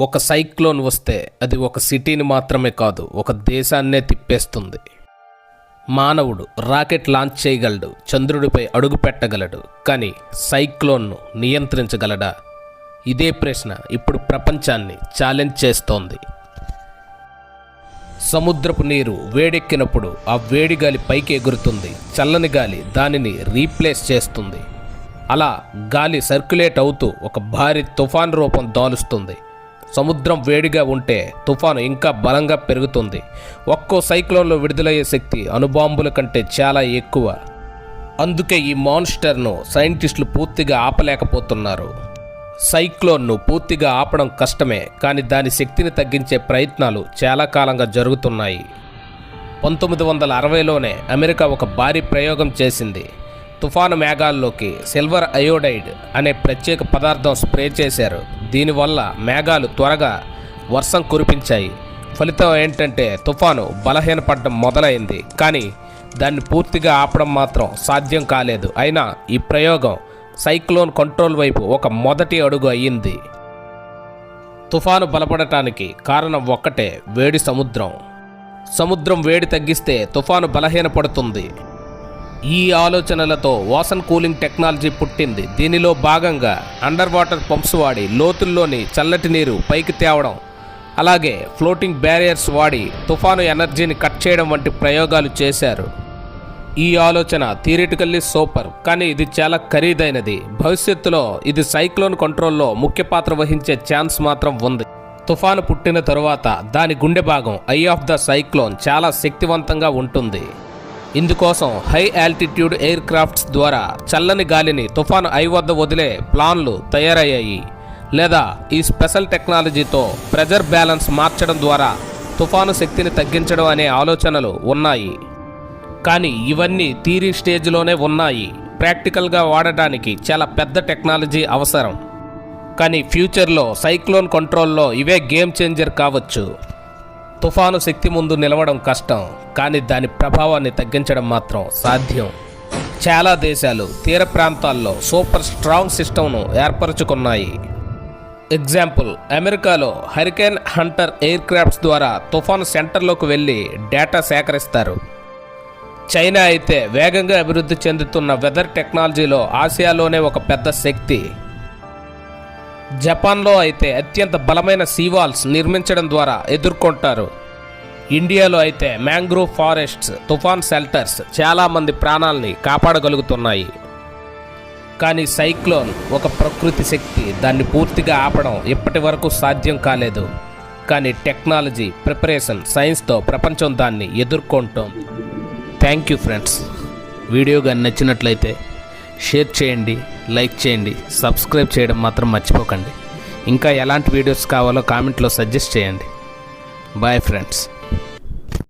ఒక సైక్లోన్ వస్తే అది ఒక సిటీని మాత్రమే కాదు ఒక దేశాన్నే తిప్పేస్తుంది. మానవుడు రాకెట్ లాంచ్ చేయగలడు చంద్రుడిపై అడుగు పెట్టగలడు కానీ సైక్లోన్ను నియంత్రించగలడా? ఇదే ప్రశ్న ఇప్పుడు ప్రపంచాన్ని ఛాలెంజ్ చేస్తోంది. సముద్రపు నీరు వేడెక్కినప్పుడు ఆ వేడి గాలి పైకి ఎగురుతుంది చల్లని గాలి దానిని రీప్లేస్ చేస్తుంది. అలా గాలి సర్క్యులేట్ అవుతూ ఒక భారీ తుఫాన్ రూపం దాలుస్తుంది. సముద్రం వేడిగా ఉంటే తుఫాను ఇంకా బలంగా పెరుగుతుంది. ఒక్కో సైక్లోన్లో విడుదలయ్యే శక్తి అణుబాంబుల కంటే చాలా ఎక్కువ. అందుకే ఈ మాన్స్టర్ను సైంటిస్టులు పూర్తిగా ఆపలేకపోతున్నారు. సైక్లోన్ను పూర్తిగా ఆపడం కష్టమే కానీ దాని శక్తిని తగ్గించే ప్రయత్నాలు చాలా కాలంగా జరుగుతున్నాయి. పంతొమ్మిది వందల అరవైలోనే అమెరికా ఒక భారీ ప్రయోగం చేసింది. తుఫాను మేఘాల్లోకి సిల్వర్ అయోడైడ్ అనే ప్రత్యేక పదార్థం స్ప్రే చేశారు. దీనివల్ల మేఘాలు త్వరగా వర్షం కురిపించాయి. ఫలితం ఏంటంటే తుఫాను బలహీనపడడం మొదలైంది. కానీ దాన్ని పూర్తిగా ఆపడం మాత్రం సాధ్యం కాలేదు. అయినా ఈ ప్రయోగం సైక్లోన్ కంట్రోల్ వైపు ఒక మొదటి అడుగు అయ్యింది. తుఫాను బలపడటానికి కారణం ఒక్కటే వేడి సముద్రం. సముద్రం వేడి తగ్గిస్తే తుఫాను బలహీనపడుతుంది. ఈ ఆలోచనలతో వాసన్ కూలింగ్ టెక్నాలజీ పుట్టింది. దీనిలో భాగంగా అండర్ వాటర్ పంప్స్ వాడి లోతుల్లోని చల్లటి నీరు పైకి తేవడం అలాగే ఫ్లోటింగ్ బ్యారియర్స్ వాడి తుఫాను ఎనర్జీని కట్ చేయడం వంటి ప్రయోగాలు చేశారు. ఈ ఆలోచన థియరిటికల్లీ సూపర్ కానీ ఇది చాలా ఖరీదైనది. భవిష్యత్తులో ఇది సైక్లోన్ కంట్రోల్లో ముఖ్య పాత్ర వహించే ఛాన్స్ మాత్రం ఉంది. తుఫాను పుట్టిన తరువాత దాని గుండె భాగం ఐ ఆఫ్ ద సైక్లోన్ చాలా శక్తివంతంగా ఉంటుంది. ఇందుకోసం హై ఆల్టిట్యూడ్ ఎయిర్ క్రాఫ్ట్స్ ద్వారా చల్లని గాలిని తుఫాను ఐ వద్ద వదిలే ప్లాన్లు తయారయ్యాయి. లేదా ఈ స్పెషల్ టెక్నాలజీతో ప్రెజర్ బ్యాలెన్స్ మార్చడం ద్వారా తుఫాను శక్తిని తగ్గించడం అనే ఆలోచనలు ఉన్నాయి. కానీ ఇవన్నీ థీరీ స్టేజ్లోనే ఉన్నాయి. ప్రాక్టికల్గా వాడటానికి చాలా పెద్ద టెక్నాలజీ అవసరం. కానీ ఫ్యూచర్లో సైక్లోన్ కంట్రోల్లో ఇవే గేమ్ చేంజర్ కావచ్చు. తుఫాను శక్తి ముందు నిలవడం కష్టం. కానీ దాని ప్రభావాన్ని తగ్గించడం మాత్రం సాధ్యం. చాలా దేశాలు తీర ప్రాంతాల్లో సూపర్ స్ట్రాంగ్ సిస్టమ్ను ఏర్పరచుకున్నాయి. ఎగ్జాంపుల్ అమెరికాలో హరికేన్ హంటర్ ఎయిర్ క్రాఫ్ట్స్ ద్వారా తుఫాను సెంటర్లోకి వెళ్ళి డేటా సేకరిస్తారు. చైనా అయితే వేగంగా అభివృద్ధి చెందుతున్న వెదర్ టెక్నాలజీలో ఆసియాలోనే ఒక పెద్ద శక్తి. జపాన్లో అయితే అత్యంత బలమైన సీవాల్స్ నిర్మించడం ద్వారా ఎదుర్కొంటారు. ఇండియాలో అయితే మ్యాంగ్రోవ్ ఫారెస్ట్స్ తుఫాన్ షెల్టర్స్ చాలామంది ప్రాణాలని కాపాడగలుగుతున్నాయి. కానీ సైక్లోన్ ఒక ప్రకృతి శక్తి దాన్ని పూర్తిగా ఆపడం ఇప్పటి వరకు సాధ్యం కాలేదు. కానీ టెక్నాలజీ ప్రిపరేషన్ సైన్స్తో ప్రపంచం దాన్ని ఎదుర్కొంటాం. Thank you friends. వీడియో కానీ నచ్చినట్లయితే షేర్ చేయండి లైక్ చేయండి సబ్స్క్రైబ్ చేయడం మాత్రం మర్చిపోకండి. ఇంకా ఎలాంటి వీడియోస్ కావాలో కామెంట్లో సజెస్ట్ చేయండి. Bye friends.